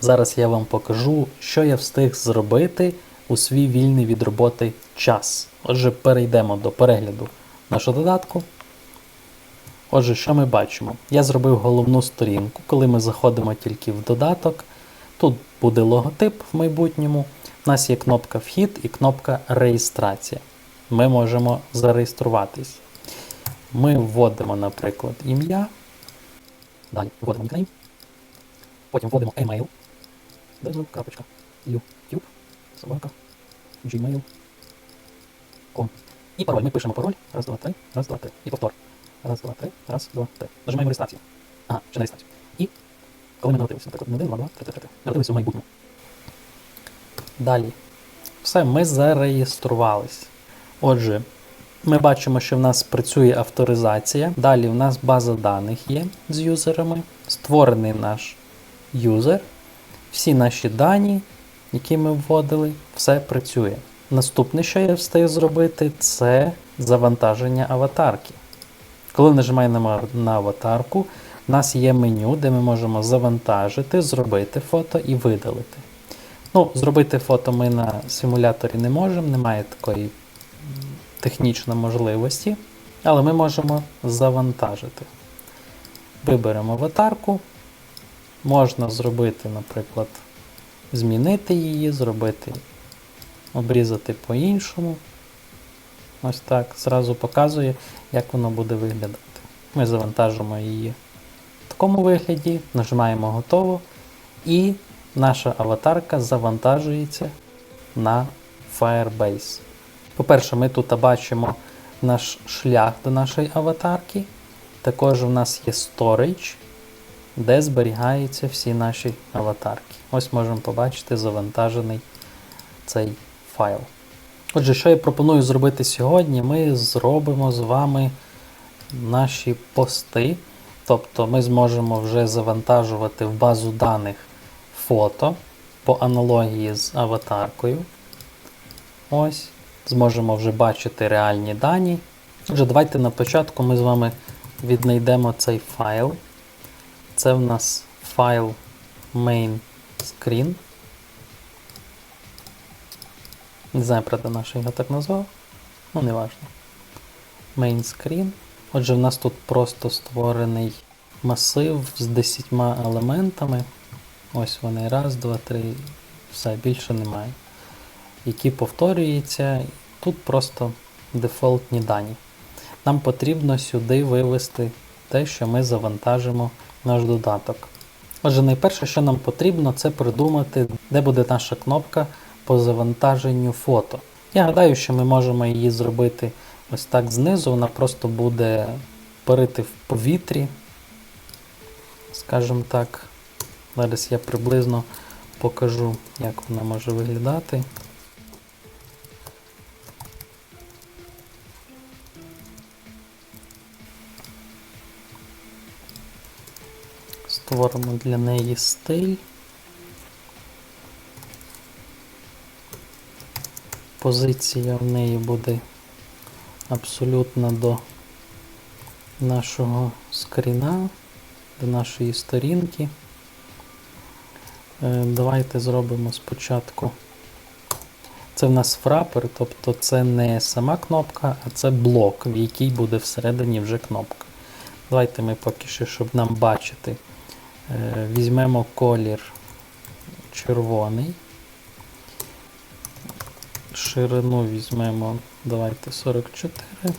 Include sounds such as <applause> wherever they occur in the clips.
Зараз я вам покажу, що я встиг зробити у свій вільний від роботи час. Отже, перейдемо до перегляду нашого додатку. Отже, що ми бачимо? Я зробив головну сторінку, коли ми заходимо тільки в додаток. Тут буде логотип в майбутньому. У нас є кнопка Вхід і кнопка Реєстрація. Ми можемо зареєструватись. Ми вводимо, наприклад, ім'я. Далі вводимо нікнейм. Потім вводимо email. Дезу, крапочка. YouTube. Собака. Gmail. Com. І пароль. Ми пишемо пароль. Раз, два, три. Раз, два, три. І повтор. Раз, два, три. Раз, два, три. Нажимаємо реєстрацію. Ага, ще на реєстрацію. І коли ми налетилися, наприклад, не один, два, два, три, три, три. Налетилися в майбутньому. Далі. Все, ми зареєструвались. Отже, ми бачимо, що в нас працює авторизація. Далі в нас база даних є з юзерами. Створений наш юзер. Всі наші дані, які ми вводили, все працює. Наступне, що я встиг зробити, це завантаження аватарки. Коли нажимаємо на аватарку, у нас є меню, де ми можемо завантажити, зробити фото і видалити. Ну, зробити фото ми на симуляторі не можемо, немає такої технічної можливості, але ми можемо завантажити. Виберемо аватарку. Можна зробити, наприклад, змінити її, зробити, обрізати по-іншому. Ось так. Зразу показує, як воно буде виглядати. Ми завантажимо її в такому вигляді, нажимаємо готово, і наша аватарка завантажується на Firebase. По-перше, ми тут бачимо наш шлях до нашої аватарки. Також у нас є storage, де зберігаються всі наші аватарки. Ось можемо побачити завантажений цей файл. Отже, що я пропоную зробити сьогодні? Ми зробимо з вами наші пости. Тобто ми зможемо вже завантажувати в базу даних фото по аналогії з аватаркою. Ось. Зможемо вже бачити реальні дані. Отже, давайте на початку ми з вами віднайдемо цей файл. Це в нас файл main screen. Не знаю, правда, наш його так назвав. Ну, не важно. Main screen. Отже, в нас тут просто створений масив з 10 елементами. Ось вони. Раз, два, три. Все, більше немає. Які повторюються. Тут просто дефолтні дані. Нам потрібно сюди вивести те, що ми завантажимо наш додаток. Отже, найперше, що нам потрібно, це придумати, де буде наша кнопка по завантаженню фото. Я гадаю, що ми можемо її зробити ось так знизу, вона просто буде парити в повітрі. Скажімо так, зараз я приблизно покажу, як вона може виглядати. Створимо для неї стиль. Позиція в неї буде абсолютно до нашого скріна, до нашої сторінки. Е, Давайте зробимо спочатку. Це в нас фрапер, тобто це не сама кнопка, а це блок, в якій буде всередині вже кнопка. Давайте ми поки що, щоб нам бачити, візьмемо колір червоний. Ширину візьмемо, давайте 44.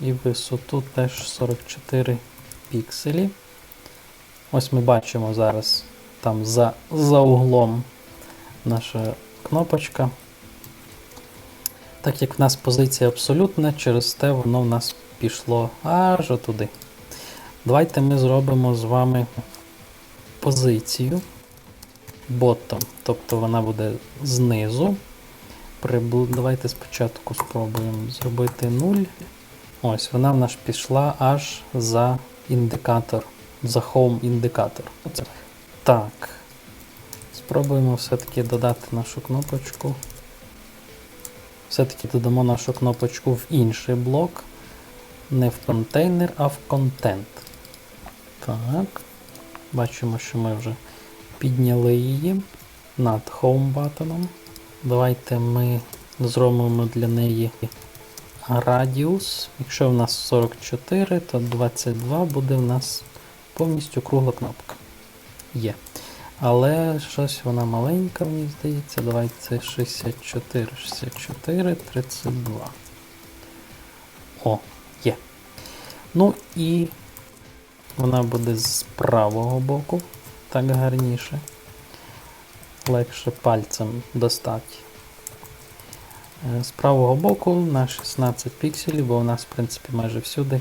І висоту теж 44 пікселі. Ось ми бачимо зараз там за, за углом наша кнопочка. Так як в нас позиція абсолютна, через те воно в нас пішло аж туди. Давайте ми зробимо з вами позицію bottom, тобто вона буде знизу. Прибл... Давайте спочатку спробуємо зробити 0. Ось, вона в нас пішла аж за індикатор, за home індикатор. Так. Спробуємо все-таки додати нашу кнопочку. Все-таки додамо нашу кнопочку в інший блок. Не в контейнер, а в контент. Так. Бачимо, що ми вже підняли її над Home button. Давайте ми зробимо для неї радіус. Якщо в нас 44, то 22 буде в нас повністю кругла кнопка. Є. Але щось вона маленька, мені здається. Давайте 64, 64, 32. О, є. Ну і вона буде з правого боку, так гарніше. Легше пальцем достати. Е, З правого боку на 16 пікселів, бо у нас, в принципі, майже всюди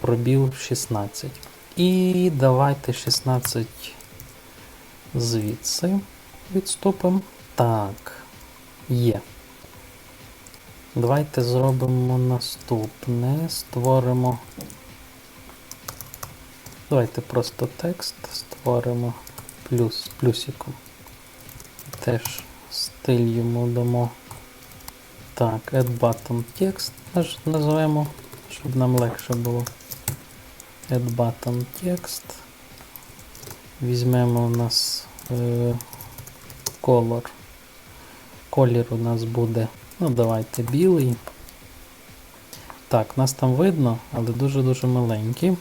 пробіл 16. І давайте 16 звідси відступимо. Так, є. Давайте зробимо наступне. Створимо. Давайте просто текст створимо плюс плюсиком. Теж стиль йому дамо. Так, add button text наж- називаємо, щоб нам легше було. Add button text. Візьмемо у нас е, color. Колір у нас буде, ну давайте білий. Так, нас там видно, але дуже-дуже маленький.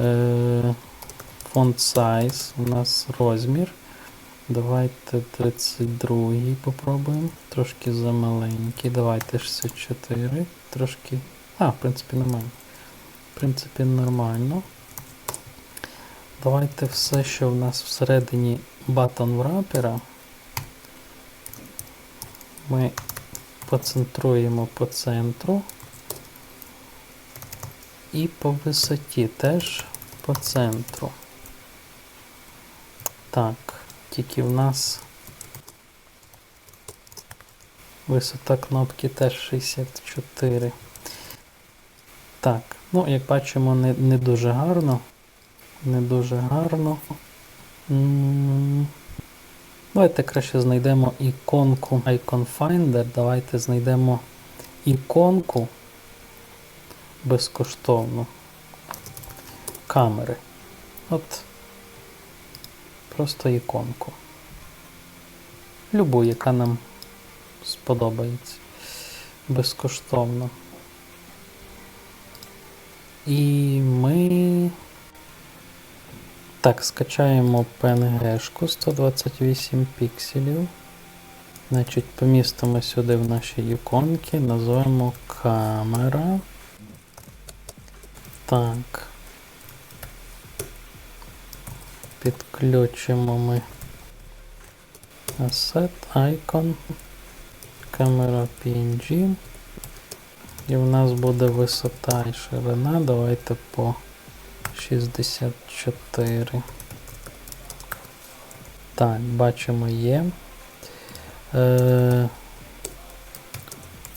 Е, font size у нас розмір. Давайте 32 попробуємо. Трошки замаленький. Давайте 64. Трошки. А, в принципі, нормально. В принципі, нормально. Давайте все, що в нас всередині button wrapper, ми поцентруємо по центру. І по висоті теж по центру. Так, тільки в нас висота кнопки теж 64. Так, ну, як бачимо, не, не дуже гарно. Не дуже гарно. Давайте краще знайдемо іконку Icon Finder. Давайте знайдемо іконку безкоштовно камери. От просто іконку. Любу, яка нам сподобається. Безкоштовно. І ми так, скачаємо PNG-шку 128 пікселів. Значить, помістимо сюди в наші іконки, називаємо камера. Так. Підключимо ми Asset, Icon, камера PNG. І в нас буде висота і ширина. Давайте по 64. Так, бачимо є. Е,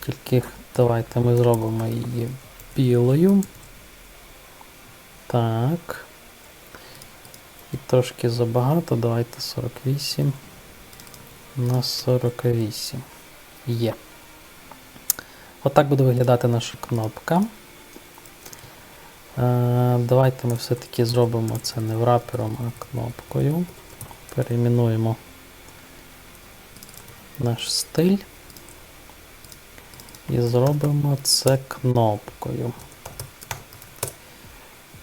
тільки давайте ми зробимо її білою. Так. І трошки забагато. Давайте 48 на 48. Є. Отак буде виглядати наша кнопка. Е, Давайте ми все-таки зробимо це не врапером, а кнопкою. Перейменуємо наш стиль. І зробимо це кнопкою.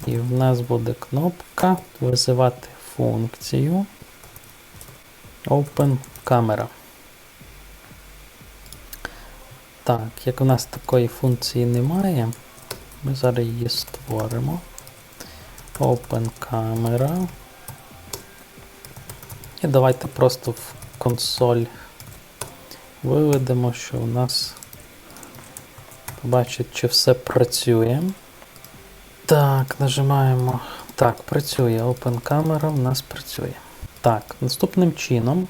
І в нас буде кнопка визивати функцію Open Camera. Так, як у нас такої функції немає, ми зараз її створимо. Open Camera. І давайте просто в консоль виведемо, що у нас побачить, чи все працює. Так, нажимаємо. Так, працює. Open Camera у нас працює. Так, наступним чином.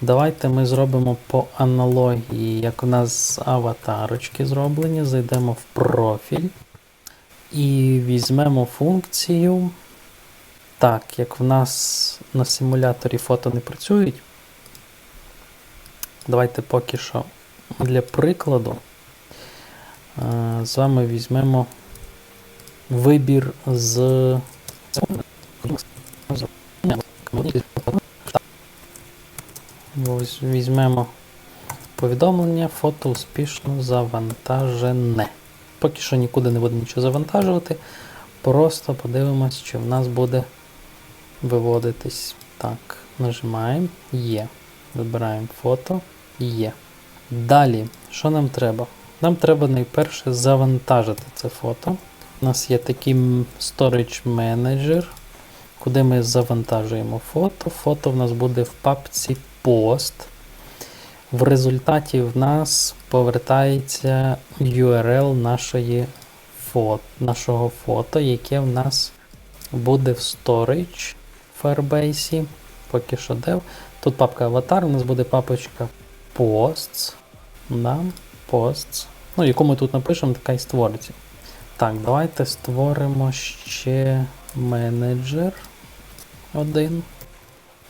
Давайте ми зробимо по аналогії, як у нас аватарочки зроблені. Зайдемо в профіль і візьмемо функцію. Так, як в нас на симуляторі фото не працюють. Давайте поки що для прикладу з вами візьмемо вибір з Ось візьмемо повідомлення, фото успішно завантажене. Поки що нікуди не буде нічого завантажувати. Просто подивимось, чи в нас буде виводитись. Так, нажимаємо Є. Вибираємо фото. Є. Далі, що нам треба? Нам треба найперше завантажити це фото. У нас є такий Storage Manager, куди ми завантажуємо фото. Фото в нас буде в папці Post. В результаті в нас повертається URL нашої фото, нашого фото, яке в нас буде в Storage Firebase. Поки що дев. Тут папка аватар, у нас буде папочка Posts. Да, Posts. Ну, яку ми тут напишемо, така і створиться. Так, давайте створимо ще менеджер один,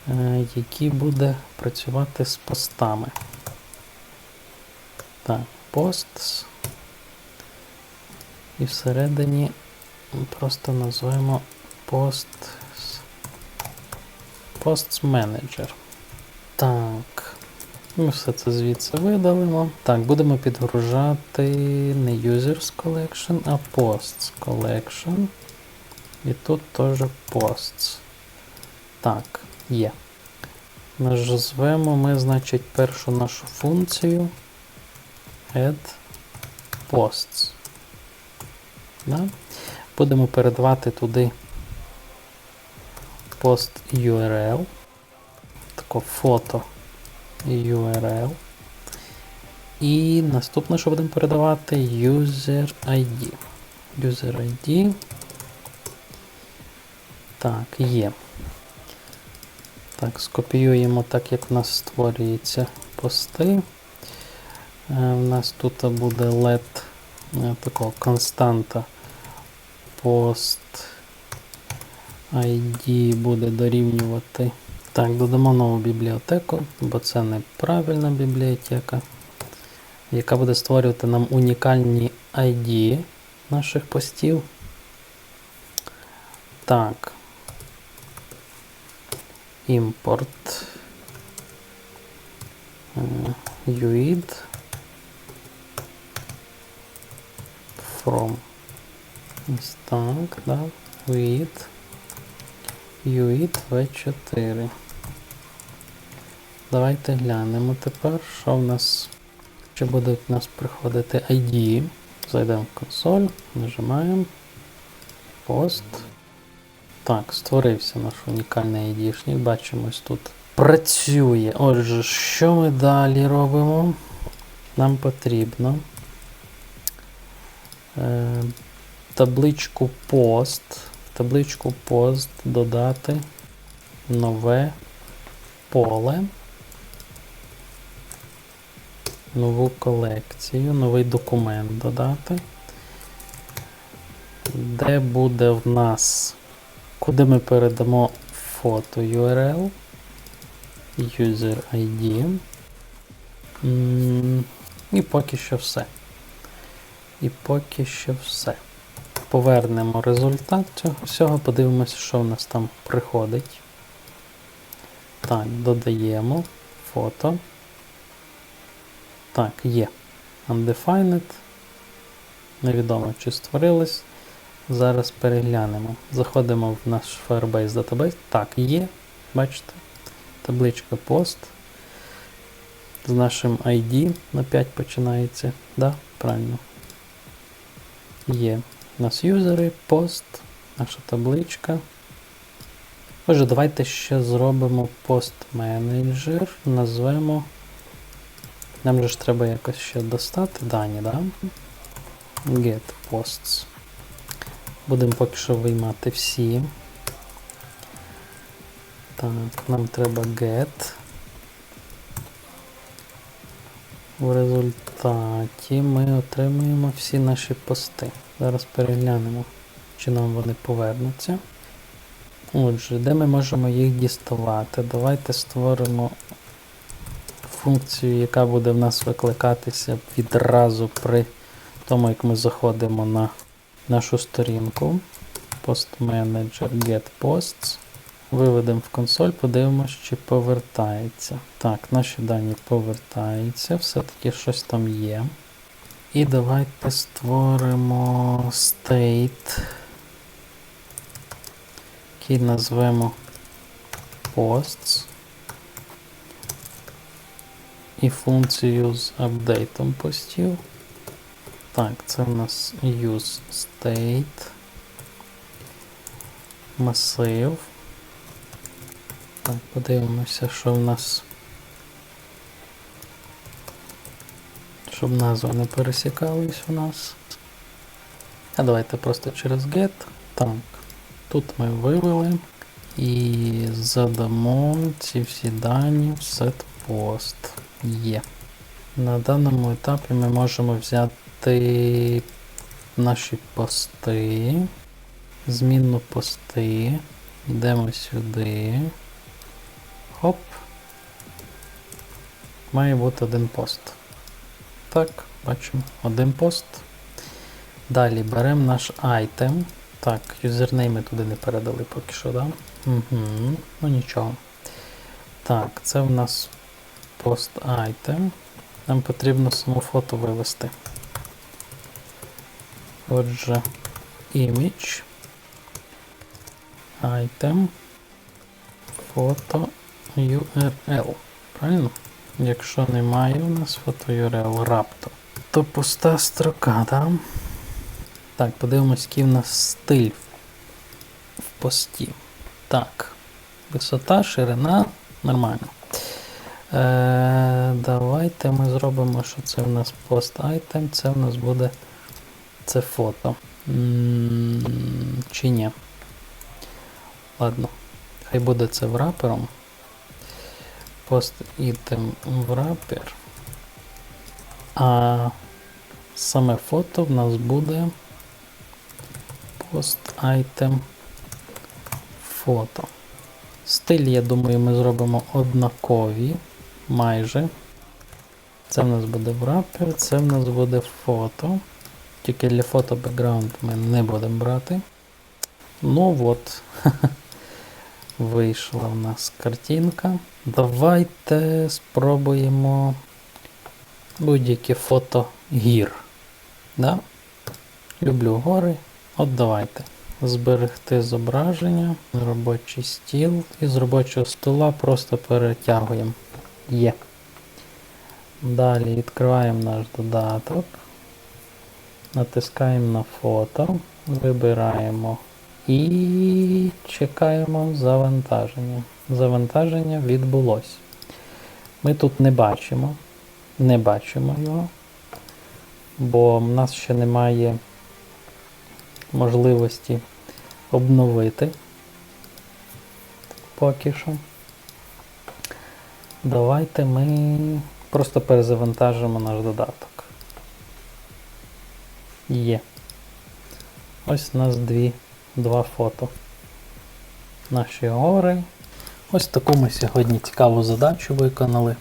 е, який буде працювати з постами. Так, posts. І всередині просто назвемо posts. Posts Manager. Так. Ми все це звідси видалимо. Так, будемо підгружати не Users Collection, а Posts Collection. І тут теж Posts. Так, є. Назвемо ми, значить, першу нашу функцію add posts. Да? Будемо передавати туди post URL. Тако фото URL. І наступне, що будемо передавати, user ID. User ID. Так, є. Так, скопіюємо так, як у нас створюються пости. Е, У нас тут буде let е, такого константа post ID буде дорівнювати. Так, додамо нову бібліотеку, бо це неправильна бібліотека, яка буде створювати нам унікальні ID наших постів. Так. Імпорт. е, UID from. Ось так, да. UID. UID V4. Давайте глянемо тепер, що в нас. Чи будуть в нас приходити ID. Зайдемо в консоль, нажимаємо. Пост. Так, створився наш унікальний ID-шник. Бачимо, тут працює. Отже, що ми далі робимо? Нам потрібно е, табличку пост. Табличку пост додати нове поле, нову колекцію, новий документ додати, де буде в нас, куди ми передамо фото URL, user ID. І поки що все. І поки що все. Повернемо результат цього всього, подивимося, що в нас там приходить. Так, додаємо фото. Так, є. Undefined. Невідомо, чи створилось. Зараз переглянемо. Заходимо в наш Firebase Database. Так, є. Бачите? Табличка пост. З нашим ID на 5 починається. Да, правильно. Є. У нас юзери, пост, наша табличка. Отже, давайте ще зробимо пост менеджер. Назвемо. Нам же ж треба якось ще достати дані, да? Get posts. Будемо поки що виймати всі. Так, нам треба get. В результаті ми отримуємо всі наші пости. Зараз переглянемо, чи нам вони повернуться. Отже, де ми можемо їх діставати? Давайте створимо функцію, яка буде в нас викликатися відразу при тому, як ми заходимо на нашу сторінку. Post Manager Get Posts. Виведемо в консоль, подивимось, чи повертається. Так, наші дані повертаються, все-таки щось там є. І давайте створимо state, який назвемо posts. І функцію з апдейтом постів. Так, це в нас use state. Масив. Так, подивимося, що в нас. Щоб назви не пересікались у нас. А давайте просто через get. Так, тут ми вивели і задамо ці всі дані в setPost. Є. На даному етапі ми можемо взяти наші пости, змінну пости, йдемо сюди. Хоп. Має бути один пост. Так, бачимо, один пост. Далі беремо наш item. Так, юзернейм ми туди не передали поки що, да? Угу, ну нічого. Так, це в нас пост item. Нам потрібно само фото вивести. Отже, image, item, фото URL. Правильно? Якщо немає у нас фото URL раптом, то пуста строка, так? Так, подивимось, який в нас стиль в пості. Так, висота, ширина, нормально. Е, давайте ми зробимо, що це в нас пост item, це в нас буде це фото. Чи ні? Ладно, хай буде це врапером. Пост item wrapper. А саме фото в нас буде пост item фото. Стиль, я думаю, ми зробимо однакові. Майже. Це в нас буде wrapper, це в нас буде фото. Тільки для фото бекграунд ми не будемо брати. Ну от, <laughs> вийшла в нас картинка. Давайте спробуємо будь-яке фото гір. Да? Люблю гори. От давайте. Зберегти зображення, робочий стіл. І з робочого стола просто перетягуємо. Є. Далі відкриваємо наш додаток. Натискаємо на фото, вибираємо і чекаємо завантаження. Завантаження відбулось. Ми тут не бачимо, не бачимо його, бо в нас ще немає можливості обновити поки що. Давайте ми просто перезавантажимо наш додаток. Є. Ось у нас дві, два фото. Наші гори. Ось таку ми сьогодні цікаву задачу виконали.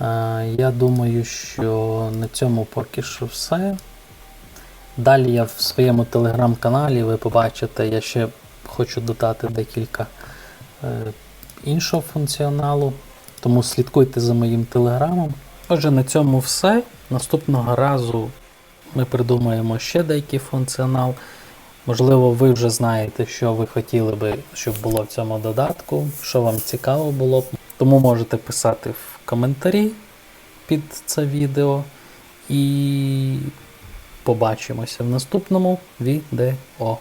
Е, Я думаю, що на цьому поки що все. Далі я в своєму телеграм-каналі ви побачите, я ще хочу додати декілька е, іншого функціоналу. Тому слідкуйте за моїм телеграмом. Отже, на цьому все. Наступного разу ми придумаємо ще деякий функціонал. Можливо, ви вже знаєте, що ви хотіли би, щоб було в цьому додатку, що вам цікаво було б. Тому можете писати в коментарі під це відео. І побачимося в наступному відео.